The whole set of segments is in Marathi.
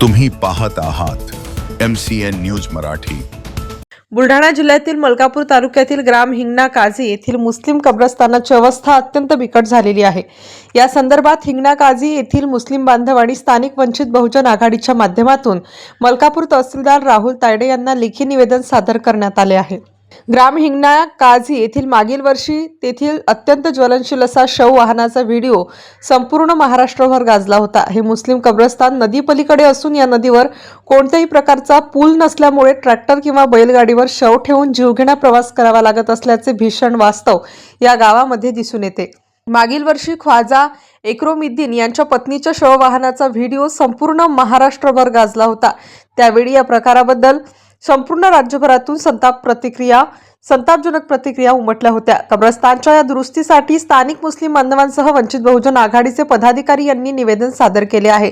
तुम्ही पाहत आहात M C N news Marathi. Buldhana जिल्ह्यातील मलकापूर तालुक्यातील ग्राम हिंगणा काझी येथील मुस्लिम कब्रस्तानाची अवस्था अत्यंत बिकट झालेली आहे. या संदर्भात हिंगणा काझी येथील मुस्लिम बांधव आणि स्थानिक वंचित बहुजन आघाडीच्या माध्यमातून मलकापूर तहसीलदार राहुल तायडे यांना लेखी निवेदन सादर करण्यात आले आहे. ग्राम हिंगणा काझी येथील मागील वर्षी तेथील अत्यंत ज्वलनशील असा शव वाहनाचा व्हिडिओ संपूर्ण महाराष्ट्रभर गाजला होता. हे मुस्लिम कब्रस्तान नदीपलीकडे असून या नदीवर कोणत्याही प्रकारचा पूल नसल्यामुळे ट्रॅक्टर किंवा बैलगाडीवर शव ठेवून जीवघेणा प्रवास करावा लागत असल्याचे भीषण वास्तव या गावामध्ये दिसून येते. मागील वर्षी ख्वाजा एकरोमिद्दीन यांच्या पत्नीच्या शववाहनाचा व्हिडिओ संपूर्ण महाराष्ट्रभर गाजला होता. त्यावेळी या प्रकाराबद्दल संपूर्ण राज्यभरातून संताप प्रतिक्रिया संतापजनक प्रतिक्रिया उमटल्या होत्या. कब्रस्तानच्या या दुरुस्तीसाठी स्थानिक मुस्लिम बांधवांसह वंचित बहुजन आघाडीचे पदाधिकारी यांनी निवेदन सादर केले आहे.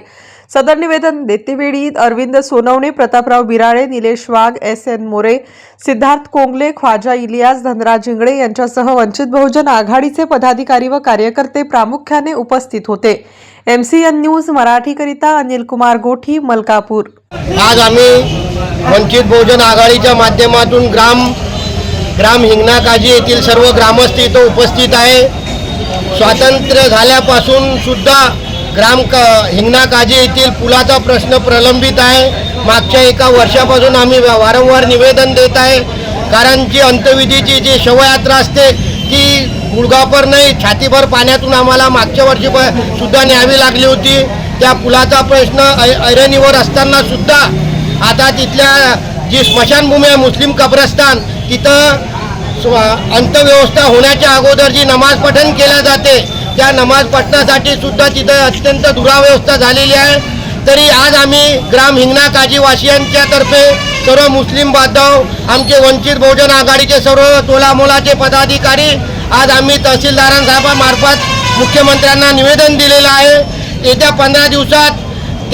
सदर निवेदन देतेवेळी अरविंद सोनवणे प्रतापराव बिराळे निलेश वाघ एस एन मोरे सिद्धार्थ कोंगले ख्वाजा इलियास धनराज इंगळे यांच्यासह वंचित बहुजन आघाडीचे पदाधिकारी व कार्यकर्ते प्रामुख्याने उपस्थित होते. एम सी एन न्यूज मराठीकरिता अनिल कुमार गोठी मलकापूर. आज आम्ही वंचित बहुजन आघाडीच्या माध्यमातून ग्राम ग्राम हिंगणाकाजी येथील सर्व ग्रामस्थ इथं उपस्थित आहे. स्वातंत्र्य झाल्यापासून सुद्धा ग्राम क हिंगणाकाजी येथील पुलाचा प्रश्न प्रलंबित आहे. मागच्या एका वर्षापासून आम्ही वारंवार निवेदन देत आहे. कारण जी अंत्यविधीची जी शवयात्रा असते ती गुडगापर नाही छातीभर पाण्यातून आम्हाला मागच्या वर्षी प- सुद्धा न्यावी लागली होती. त्या पुलाचा प्रश्न ऐ- ऐरणीवर असताना सुद्धा आता तिथल्या जी स्मशानभूमी आहे मुस्लिम कब्रस्तान तिथं स्व होण्याच्या अगोदर जी नमाज पठण केल्या जाते त्या नमाज पठणासाठी सुद्धा तिथं अत्यंत दुराव्यवस्था झालेली आहे. तरी आज आम्ही ग्राम हिंगणा काजीवासियांच्या तर्फे सर्व मुस्लिम बांधव आमचे वंचित बहुजन आघाडीचे सर्व तोलामोलाचे पदाधिकारी आज आम्ही तहसीलदारांसाहेबांमार्फत मुख्यमंत्र्यांना निवेदन दिलेलं आहे. येत्या पंधरा दिवसात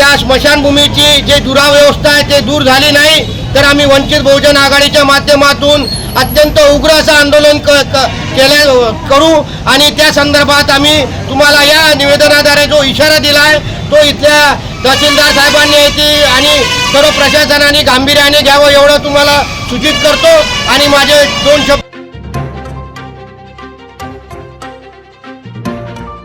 त्या स्मशानभूमीची जे दुराव्यवस्था आहे ते दूर झाली नाही तर आम्ही वंचित बहुजन आघाडीच्या माध्यमातून अत्यंत उग्र असं आंदोलन क क- केल्या करू. आणि त्या संदर्भात आम्ही तुम्हाला या निवेदनाद्वारे जो इशारा दिला आहे तो इथल्या तहसीलदार साहेबांनी येते आणि सर्व प्रशासनाने गांभीर्याने घ्यावं एवढं तुम्हाला सूचित करतो. आणि माझे दोन शब्द